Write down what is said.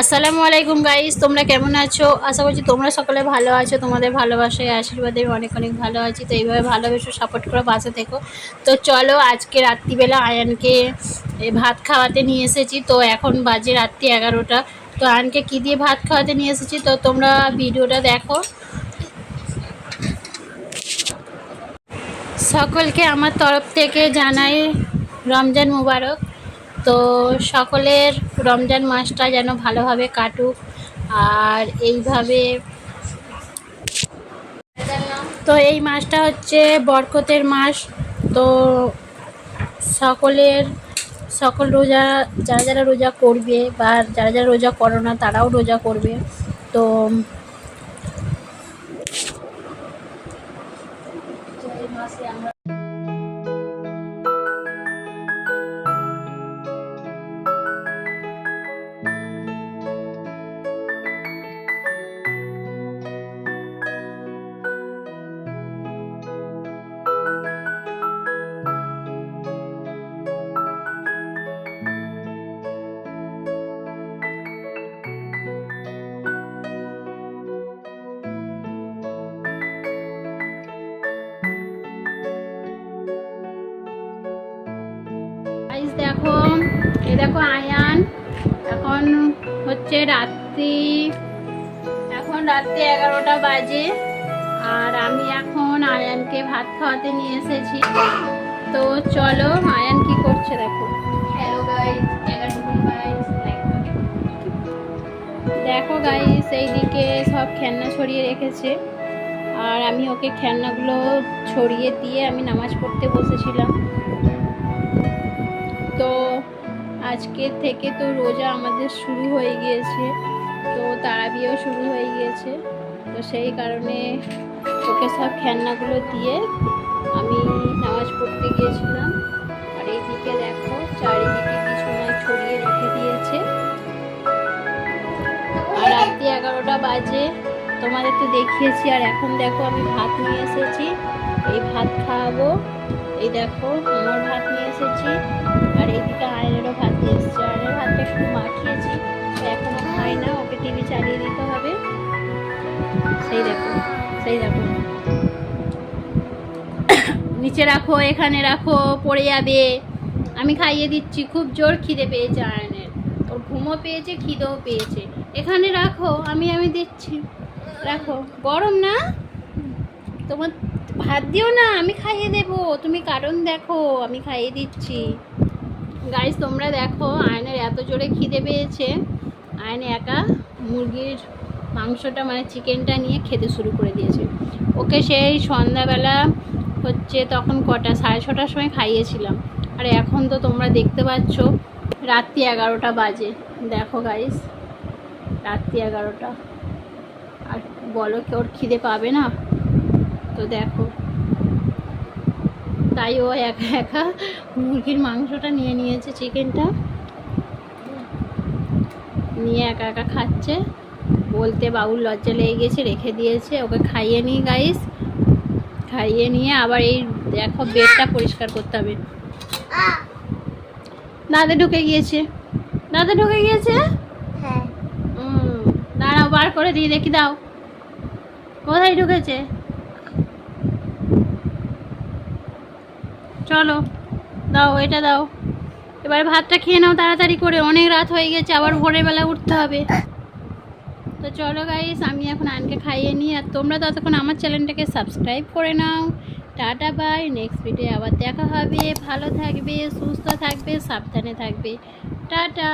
আসসালামু আলাইকুম গাইস তোমরা কেমন আছো? আশা করছি তোমরা সকলে ভালো আছো। তোমাদের ভালোবাসায়, আশীর্বাদে অনেক অনেক ভালো আছি। তো এইভাবে ভালোবেসে সাপোর্ট করে, পাশে থেকো। তো চলো, আজকে রাত্রিবেলা আয়ানকে ভাত খাওয়াতে নিয়ে এসেছি। তো এখন বাজে রাত্রি এগারোটা। তো আয়ানকে কী দিয়ে ভাত খাওয়াতে নিয়ে এসেছি? তো তোমরা ভিডিওটা দেখো। সকলকে আমার তরফ থেকে জানাই রমজান মুবারক। তো সকলের রমজান মাসটা যেন ভালোভাবে কাটুক আর এইভাবে তো এই মাসটা হচ্ছে বরকতের মাস। তো সকলের, সকল রোজা, যারা যারা রোজা করবে বা যারা যারা রোজা করো না, তারাও রোজা করবে। তো দেখো এই দেখো আয়ান এখন হচ্ছে রাত্রি এখন রাত্রি এগারোটা বাজে আর আমি এখন আয়ানকে ভাত খাওয়াতে নিয়ে এসেছি। তো চলো আয়ান কি করছে দেখো। দেখো গাইস এইদিকে সব খেলনা ছড়িয়ে রেখেছে। আর আমি ওকে খেলনাগুলো ছড়িয়ে দিয়ে আমি নামাজ পড়তে বসেছিলাম। আজকে থেকে তো রোজা আমাদের শুরু হয়ে গিয়েছে, তো তারাবিও শুরু হয়ে গিয়েছে। তো সেই কারণে ওকে সব খেলনাগুলো দিয়ে আমি নামাজ পড়তে গিয়েছিলাম। আর এইদিকে দেখো, চারিদিকে বিছানায় ছড়িয়ে রেখে দিয়েছে। আর রাত্রি এগারোটা বাজে, তোমাদের তো দেখিয়েছি, আর এখন দেখো আমি ভাত নিয়ে এসেছি। এই ভাত খাওয়াবো, এই দেখো আমার ভাত নিয়ে এসেছি। আর এইদিকে আয়নেরও ভাত আয়নের ভাতটা একটু মাখিয়েছি, তো এখনও খাই না, ওকে টিভি চালিয়ে দিতে হবে। সেই দেখো সেই দেখো। নিচে রাখো, এখানে রাখো, পড়ে যাবে। আমি খাইয়ে দিচ্ছি, খুব জোর খিদে পেয়েছে আয়নের। ওর ঘুমও পেয়েছে, খিদেও পেয়েছে। এখানে রাখো, আমি আমি দিচ্ছি। রাখো। গরম না? তোমার ভাত দিও না, আমি খাইয়ে দেবো। তুমি কারণ দেখো, আমি খাইয়ে দিচ্ছি। গাইস তোমরা দেখো আয়নের এত জোরে খিদে পেয়েছে। আয়ন একা মুরগির মাংসটা মানে চিকেনটা নিয়ে খেতে শুরু করে দিয়েছে। ওকে সেই সন্ধ্যাবেলা হচ্ছে তখন কটা, সাড়ে ছটার সময় খাইয়েছিলাম। আর এখন তো তোমরা দেখতে পাচ্ছ, রাত্রি এগারোটা বাজে। দেখো গাইস রাত্রি এগারোটা। আর বলো কি, ওর খিদে পাবে না? তো দেখো। তাই ও একা একা মুরগির মাংসটা নিয়ে নিয়েছে চিকেনটা। নিয়ে একা একা খাচ্ছে। বলতে বাবুর লজ্জা লেগে গেছে রেখে দিয়েছে। ওকে খাইয়ে নিই গাইস খাইয়ে নিয়ে আবার এই দেখো বেডটা পরিষ্কার করতে হবে। দাদা ঢুকে গিয়েছে। দাদা ঢুকে গিয়েছে? হ্যাঁ। দাঁড়াও বার করে দিয়ে দেখি দাও। কোথায় ঢুকেছে? চলো, দাও, এটা দাও। এবার ভাতটা খেয়ে নাও তাড়াতাড়ি করে, অনেক রাত হয়ে গেছে, আবার ভোরের বেলা উঠতে হবে। তো চলো গাইস আমি এখন আনকে খাইয়ে নিই, আর তোমরা ততক্ষণ আমার চ্যানেলটাকে সাবস্ক্রাইব করে নাও। টাটা বাই নেক্সট ভিডিও আবার দেখা হবে। ভালো থাকবে, সুস্থ থাকবে, সাবধানে থাকবে। টাটা!